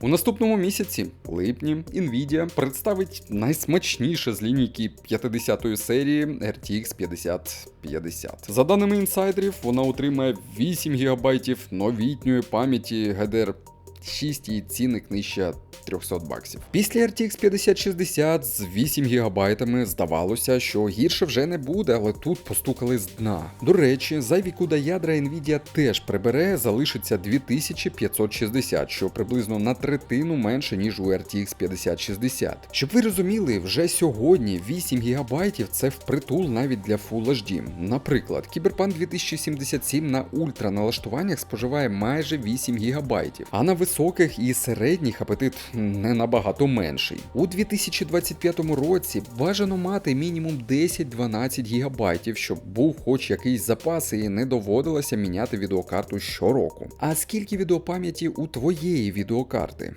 У наступному місяці, липні, Nvidia представить найсмачніше з лінійки 50-ї серії RTX 5050. За даними інсайдерів, вона отримає 8 ГБ новітньої пам'яті GDR 6 і цінник нижче 300 баксів. Після RTX 5060 з 8 ГБ здавалося, що гірше вже не буде, але тут постукали з дна. До речі, зайві куда ядра Nvidia теж прибере, залишиться 2560, що приблизно на третину менше, ніж у RTX 5060. Щоб ви розуміли, вже сьогодні 8 ГБ це впритул навіть для Full HD. Наприклад, Cyberpunk 2077 на ультра налаштуваннях споживає майже 8 ГБ, а на високих і середніх апетит не набагато менший. У 2025 році бажано мати мінімум 10-12 ГБ, щоб був хоч якийсь запас і не доводилося міняти відеокарту щороку. А скільки відеопам'яті у твоєї відеокарти?